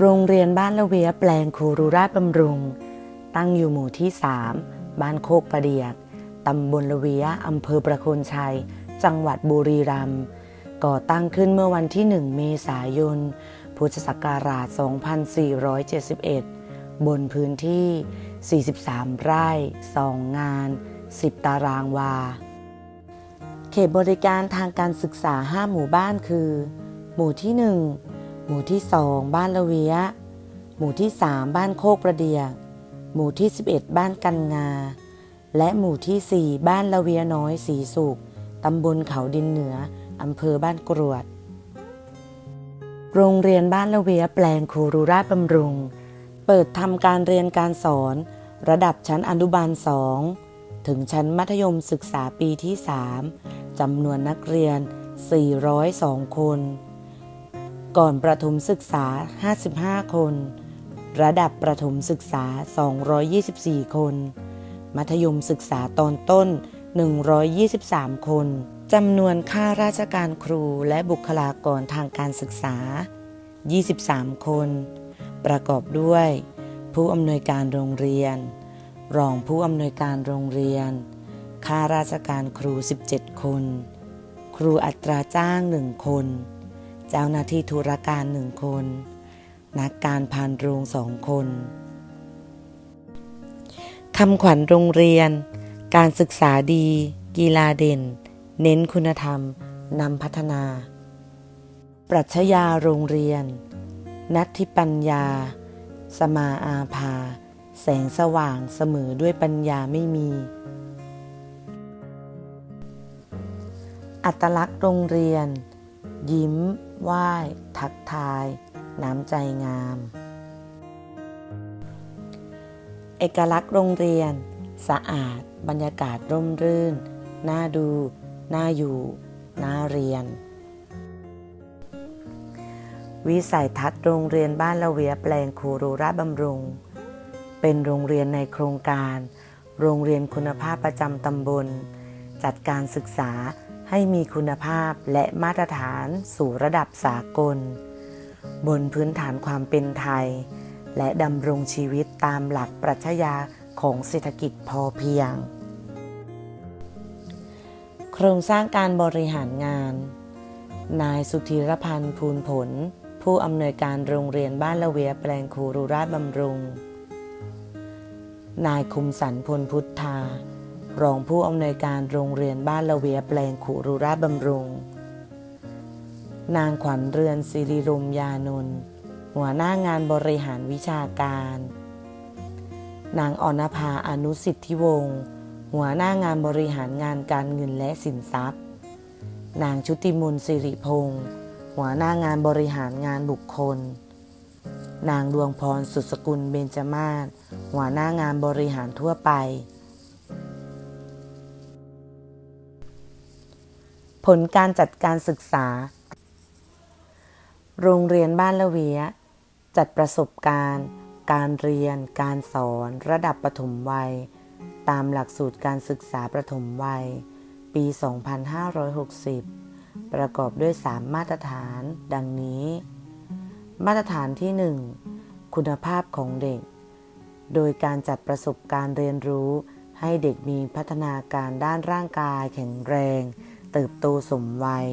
โรงเรียนบ้านละเวียแปลงครูรุราชบำรุง ตั้งอยู่หมู่ที่ 3 บ้านโคกประเดียก ตำบลละเวียอำเภอประโคนชัย จังหวัดบุรีรัมย์ก่อตั้งขึ้นเมื่อวันที่ 1 เมษายน พุทธศักราช 2471 บนพื้นที่ 43 ไร่ 2 งาน 10 ตารางวา เขตบริการทางการศึกษา 5 หมู่บ้านคือ หมู่ที่ 1 หมู่ที่2บ้านละเวีย หมู่ที่3บ้านโคกประเดียก หมู่ที่ 11 บ้านกันงา และหมู่ที่4บ้านละเวียน้อยสีสุกตำบลเขาดินเหนืออำเภอบ้านกรวด โรงเรียนบ้านละเวียแปลงครูรุราชบำรุง เปิดทำการเรียนการสอน ระดับชั้นอนุบาล2ถึงชั้นมัธยมศึกษาปีที่ 3จำนวนนักเรียน 402 คน ก่อนประถมศึกษา 55 คน ระดับประถมศึกษา 224 คน มัธยมศึกษาตอนต้น 123 คนจำนวนข้าราชการครูและบุคลากรทางการศึกษา 23 คน ประกอบด้วย ผู้อำนวยการโรงเรียน รองผู้อำนวยการโรงเรียน ข้าราชการครู 17 คน ครูอัตราจ้างหนึ่งคน จ้าหน้าที่ธุรการหนึ่งคน นักการพานโรงสองคนคำขวัญโรงเรียน การศึกษาดี กีฬาเด่น เน้นคุณธรรมนำพัฒนา ปรัชญาโรงเรียน นัตถิปัญญา สมาอาภา แสงสว่างเสมอด้วยปัญญาไม่มี อัตลักษณ์โรงเรียน ยิ้ม ไหว้ทักทาย น้ำใจงาม เอกลักษณ์โรงเรียน สะอาด บรรยากาศร่มรื่น น่าดู น่าอยู่ น่าเรียน วิสัยทัศน์โรงเรียนบ้านละเวียแปลงครูรูราบำรุง เป็นโรงเรียนในโครงการ โรงเรียนคุณภาพประจำตำบล จัดการศึกษา ให้มีคุณภาพและมาตรฐานสู่ระดับสากล บนพื้นฐานความเป็นไทย และดำรงชีวิตตามหลักปรัชญาของเศรษฐกิจพอเพียง โครงสร้างการบริหารงาน นายสุธีรพันธ์ภูลผล ผู้อำนวยการโรงเรียนบ้านละเวียแปลงครูรุราชบำรุง นายคุมสันพลพุทธา รองผู้อำนวยการโรงเรียนบ้านละเวียแปลงครูรุราชบำรุง นางขวัญเรือนศิริรุมยานนท์หัวหน้างานบริหารวิชาการ นางอนภาอนุสิทธิวงศ์หัวหน้างานบริหารงานการเงินและสินทรัพย์ นางชุติมนสิริพงศ์หัวหน้างานบริหารงานบุคคล นางดวงพรสุสกุลเบญจมาศหัวหน้างานบริหารทั่วไป ผลการจัดการศึกษา โรงเรียนบ้านละเวีย จัดประสบการณ์ การเรียน การสอน ระดับประถมวัย ตามหลักสูตรการศึกษาประถมวัย ปี 2560 ประกอบด้วย 3 มาตรฐาน ดังนี้ มาตรฐานที่ 1 คุณภาพของเด็ก โดยการจัดประสบการณ์เรียนรู้ให้เด็กมีพัฒนาการด้านร่างกายแข็งแรง เติบโตสมวัย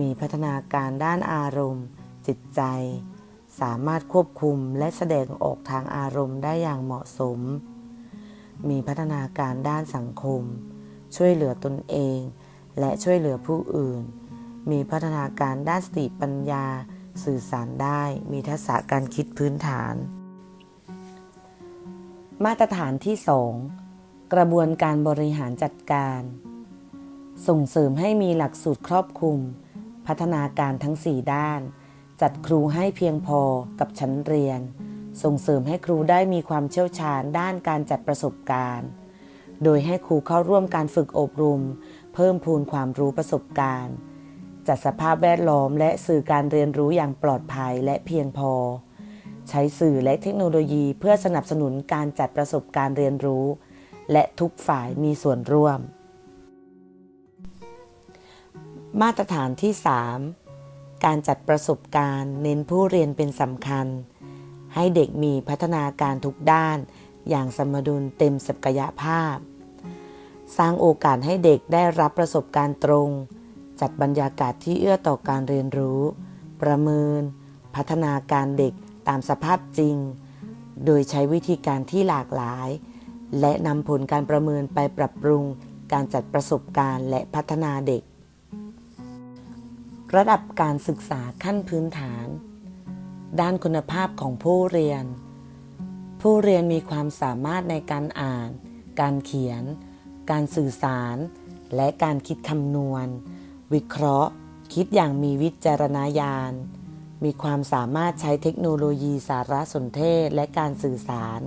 มีพัฒนาการด้านอารมณ์ จิตใจ สามารถควบคุมและแสดงออกทางอารมณ์ได้อย่างเหมาะสม มีพัฒนาการด้านสังคม ช่วยเหลือตนเอง และช่วยเหลือผู้อื่น มีพัฒนาการด้านสติปัญญา สื่อสารได้ มีทักษะการคิดพื้นฐาน มาตรฐานที่ 2 กระบวนการบริหารจัดการ ส่งเสริมให้มีหลักสูตรครอบคลุม พัฒนาการทั้ง 4 ด้าน จัดครูให้เพียงพอกับชั้นเรียน ส่งเสริมให้ครูได้มีความเชี่ยวชาญด้านการจัดประสบการณ์ โดยให้ครูเข้าร่วมการฝึกอบรม เพิ่มพูนความรู้ประสบการณ์ จัดสภาพแวดล้อมและสื่อการเรียนรู้อย่างปลอดภัยและเพียงพอ ใช้สื่อและเทคโนโลยีเพื่อสนับสนุนการจัดประสบการณ์เรียนรู้ และทุกฝ่ายมีส่วนร่วม มาตรฐานที่ 3 การจัดประสบการณ์ เน้นผู้เรียนเป็นสำคัญ ให้เด็กมีพัฒนาการทุกด้าน อย่างสมดุลเต็มศักยภาพ สร้างโอกาสให้เด็กได้รับประสบการณ์ตรง จัดบรรยากาศที่เอื้อต่อการเรียนรู้ ประเมิน พัฒนาการเด็กตามสภาพจริง โดยใช้วิธีการที่หลากหลาย และนำผลการประเมินไปปรับปรุง การจัดประสบการณ์และพัฒนาเด็ก ระดับการศึกษาขั้นพื้นฐาน ด้านคุณภาพของผู้เรียน ผู้เรียนมีความสามารถในการอ่าน การเขียน การสื่อสาร และการคิดคำนวณ วิเคราะห์ คิดอย่างมีวิจารณญาณ มีความสามารถใช้เทคโนโลยีสารสนเทศและการสื่อสาร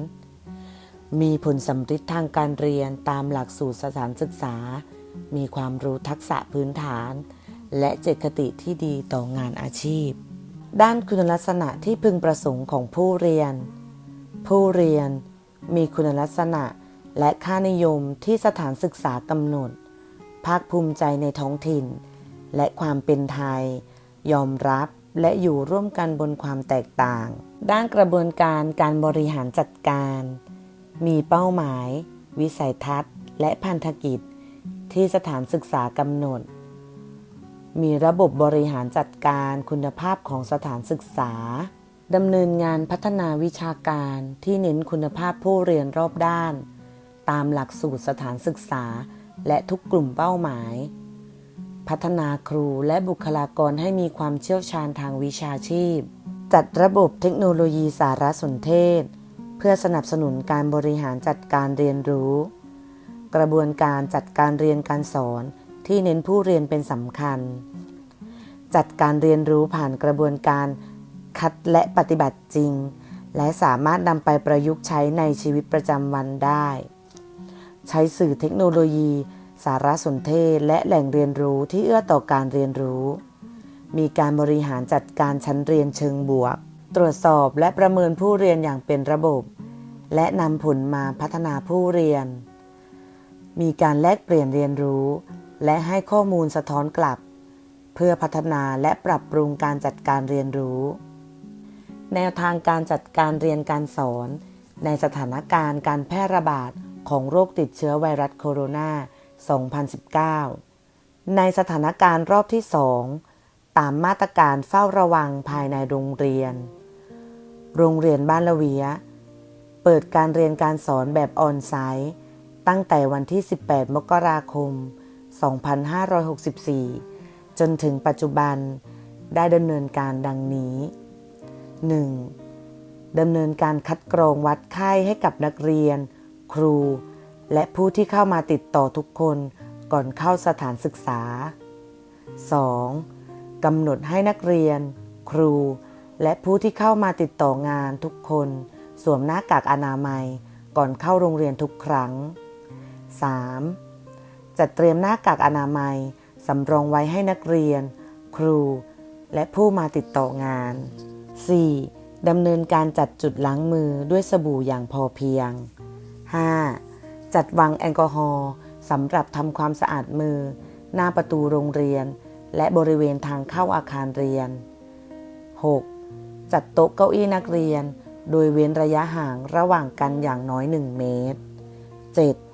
มีผลสำฤทธิ์ทางการเรียนตามหลักสูตรสถานศึกษา มีความรู้ทักษะพื้นฐาน และเจตคติที่ดีต่องานอาชีพ ด้านคุณลักษณะที่พึงประสงค์ของผู้เรียน ผู้เรียนมีคุณลักษณะและค่านิยมที่สถานศึกษากำหนด ภาคภูมิใจในท้องถิ่น และความเป็นไทย ยอมรับและอยู่ร่วมกันบนความแตกต่าง ด้านกระบวนการการบริหารจัดการ มีเป้าหมาย วิสัยทัศน์ และพันธกิจ ที่สถานศึกษากำหนด มีระบบบริหารจัดการคุณภาพของสถานศึกษาดำเนินงานพัฒนาวิชาการที่เน้นคุณภาพผู้เรียนรอบด้าน ตามหลักสูตรสถานศึกษา และทุกกลุ่มเป้าหมาย พัฒนาครูและบุคลากรให้มีความเชี่ยวชาญทางวิชาชีพ จัดระบบเทคโนโลยีสารสนเทศ เพื่อสนับสนุนการบริหารจัดการเรียนรู้ กระบวนการจัดการเรียนการสอน ที่เน้นผู้เรียนเป็นสำคัญ จัดการเรียนรู้ผ่านกระบวนการคัดและปฏิบัติจริง และสามารถนำไปประยุกต์ใช้ในชีวิตประจำวันได้ ใช้สื่อเทคโนโลยี สารสนเทศ และแหล่งเรียนรู้ที่เอื้อต่อการเรียนรู้ มีการบริหารจัดการชั้นเรียนเชิงบวก ตรวจสอบและประเมินผู้เรียนอย่างเป็นระบบ และนำผลมาพัฒนาผู้เรียน มีการแลกเปลี่ยนเรียนรู้ และให้ข้อมูลสะท้อนกลับ เพื่อพัฒนาและปรับปรุงการจัดการเรียนรู้ แนวทางการจัดการเรียนการสอน ในสถานการณ์การแพร่ระบาดของโรคติดเชื้อไวรัสโคโรนา 2019 ในสถานการณ์รอบที่ 2 ตามมาตรการเฝ้าระวังภายในโรงเรียน โรงเรียนบ้านละเวีย เปิดการเรียนการสอนแบบออนไซต์ ตั้งแต่วันที่ 18 มกราคม 2564 จนถึงปัจจุบันได้ดำเนินการดังนี้ 1. ดำเนินการคัดกรองวัดไข้ให้กับนักเรียน ครู และผู้ที่เข้ามาติดต่อทุกคนก่อนเข้าสถานศึกษา 2. กำหนดให้นักเรียน ครู และผู้ที่เข้ามาติดต่องานทุกคน สวมหน้ากากอนามัยก่อนเข้าโรงเรียนทุกครั้ง 3. จัดเตรียมหน้ากากอนามัยสำรองไว้ให้นักเรียน ครู และผู้มาติดต่องาน 4. ดำเนินการจัดจุดล้างมือด้วยสบู่อย่างพอเพียง 5. จัดวางแอลกอฮอล์สำหรับทำความสะอาดมือ หน้าประตูโรงเรียน และบริเวณทางเข้าอาคารเรียน 6. จัดโต๊ะเก้าอี้นักเรียน โดยเว้นระยะห่างระหว่างกันอย่างน้อย 1 เมตร 7.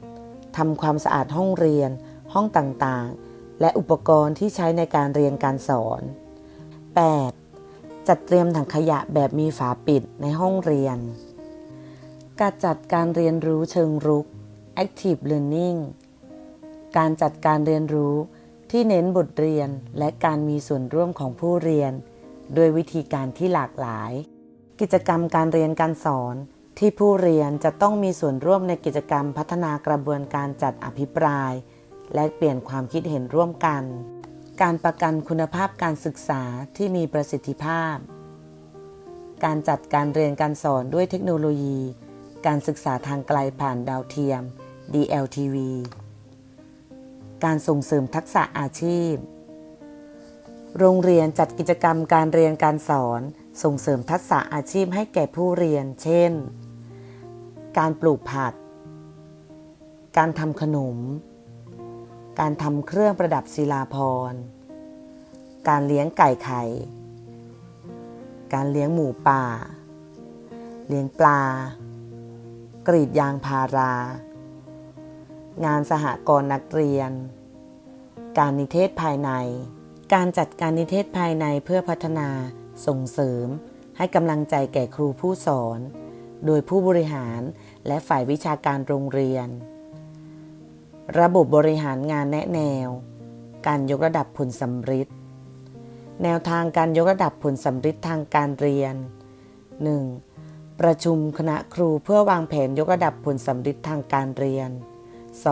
ทำความสะอาดห้องเรียน ห้องต่างๆ และอุปกรณ์ที่ใช้ในการเรียนการสอน 8. จัดเตรียมถังขยะแบบมีฝาปิดในห้องเรียน การจัดการเรียนรู้เชิงรุก active learning การจัดการเรียนรู้ที่เน้นบทเรียนและการมีส่วนร่วมของผู้เรียนโดยวิธีการที่หลากหลาย กิจกรรมการเรียนการสอน ที่ผู้เรียนจะต้องมีส่วนร่วมในกิจกรรมพัฒนากระบวนการจัดอภิปราย และเปลี่ยนความคิดเห็นร่วมกัน การประกันคุณภาพการศึกษาที่มีประสิทธิภาพ การจัดการเรียนการสอนด้วยเทคโนโลยี การศึกษาทางไกลผ่านดาวเทียม DLTV การส่งเสริมทักษะอาชีพ โรงเรียนจัดกิจกรรมการเรียนการสอน ส่งเสริมทักษะอาชีพให้แก่ผู้เรียน เช่น การปลูกผัก การทำขนม การทำเครื่องประดับศิลาพรณ์การเลี้ยงไก่ไข่ การเลี้ยงหมูป่า เลี้ยงปลา กรีดยางพารา งานสหกรณ์นักเรียน การนิเทศภายใน การจัดการนิเทศภายในเพื่อพัฒนาส่งเสริมให้กำลังใจแก่ครูผู้สอน โดยผู้บริหาร และฝ่ายวิชาการโรงเรียน ระบบบริหารงานแนะแนว การยกระดับผลสำฤทธิ์แนวทางการยกระดับผลสำฤทธิ์ทางการเรียน 1. ประชุมคณะครูเพื่อวางแผนยกระดับผลสำฤทธิ์ทางการเรียน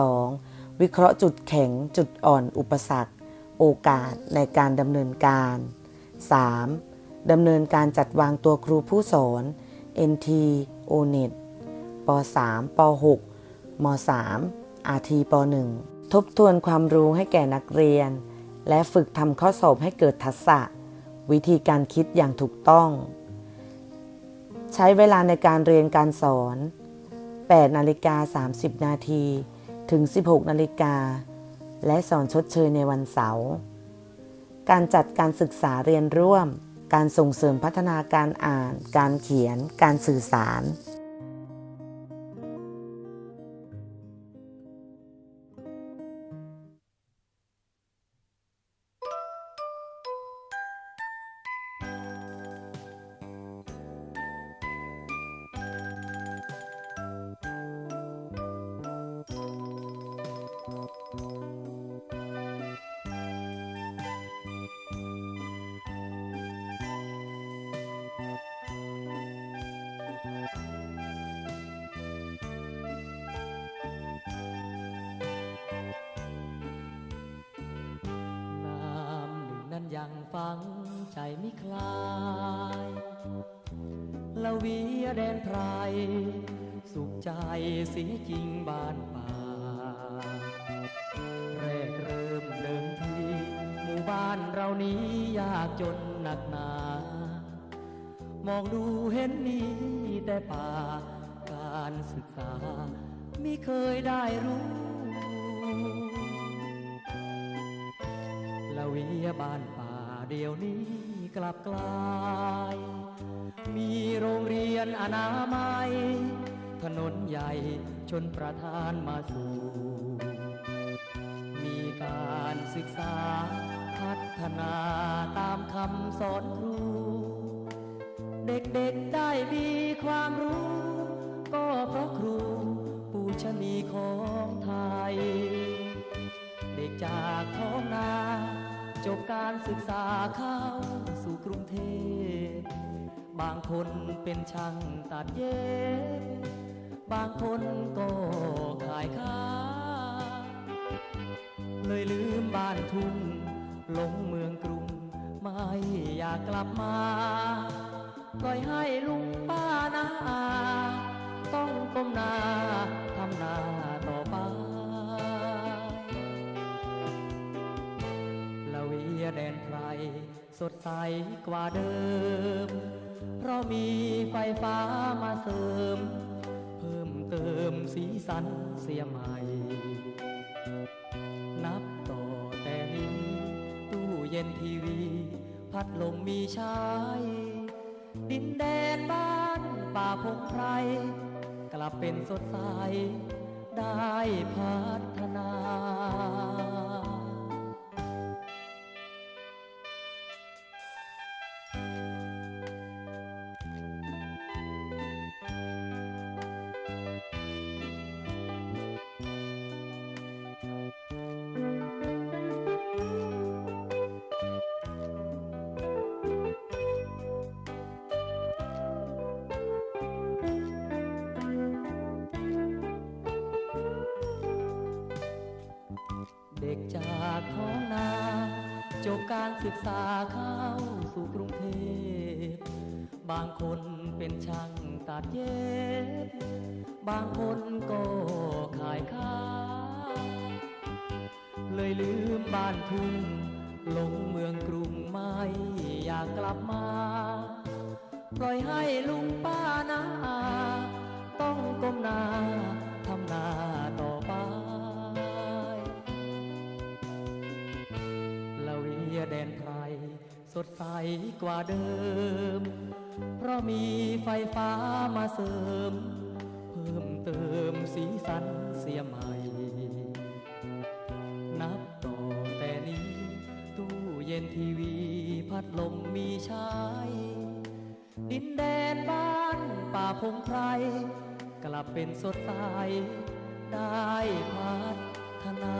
2. วิเคราะห์จุดแข็งจุดอ่อนอุปสรรค โอกาสในการดำเนินการ 3. ดำเนินการจัดวางตัวครูผู้สอน NT ONET ป .3 ป .6 ม .3 RT ป .1 ทบทวนความรู้ให้แก่นักเรียน และฝึกทำข้อสอบให้เกิดทักษะ วิธีการคิดอย่างถูกต้อง ใช้เวลาในการเรียนการสอน 8 นาฬิกา 30 นาทีถึง 16 นาฬิกา และสอนชดเชยในวันเสาร์การจัดการศึกษาเรียนร่วม การส่งเสริมพัฒนาการอ่าน การเขียน การสื่อสาร นั้นยังใจไม่คลายละเวียแดนไพรสุขใจเสียจริงบ้านป่าแรกเริ่มเดิมทีหมู่บ้านเรานี้ยากจนหนักหนามองดูเห็นมีแต่ป่าการศึกษาไม่เคยได้รู้ เดี๋ยวนี้กลับกลาย มีโรงเรียนอนามัย ถนนใหญ่ชนประทานมาสู่ มีการศึกษาพัฒนาตามคำสอนครู เด็กๆได้มีความรู้ ก็เพราะครูปูชนีของไทย เด็กจากท้องนา จบการศึกษาเข้าสู่กรุงเทพ บางคนเป็นช่างตัดเย็บบางคนก็ขายข้าวเลยลืมบ้านทุ่งหลงเมืองกรุง ไม่อยากกลับมาปล่อยให้ลุงป้านาอาต้องก้มหน้าทำนาต่อไป สดใสกว่าเดิม เพราะมีไฟฟ้ามาเสริม เพิ่มเติมสีสันเสียใหม่ นับต่อแต่นี้ตู้เย็นทีวี พัดลมมีใช้ดินแดนบ้านป่าพงไพรกลับเป็นสดใสได้พัฒนา จากท้องนา จบการศึกษาเข้าสู่กรุงเทพ บางคนเป็นช่างตัดเย็บ บางคนก็ขายข้าว เลยลืมบ้านทุ่งหลงเมืองกรุงไม่อยากกลับมา ปล่อยให้ลุงป้านาอาต้องก้มหน้าทำนาต่อ สดใสกว่าเดิม เพราะมีไฟฟ้ามาเสริม เพิ่มเติมสีสันเสียใหม่ นับต่อแต่นี้ ตู้เย็นทีวีพัดลมมีใช้ดินแดนบ้านป่าพงไพรกลับเป็นสดใสได้พัฒนา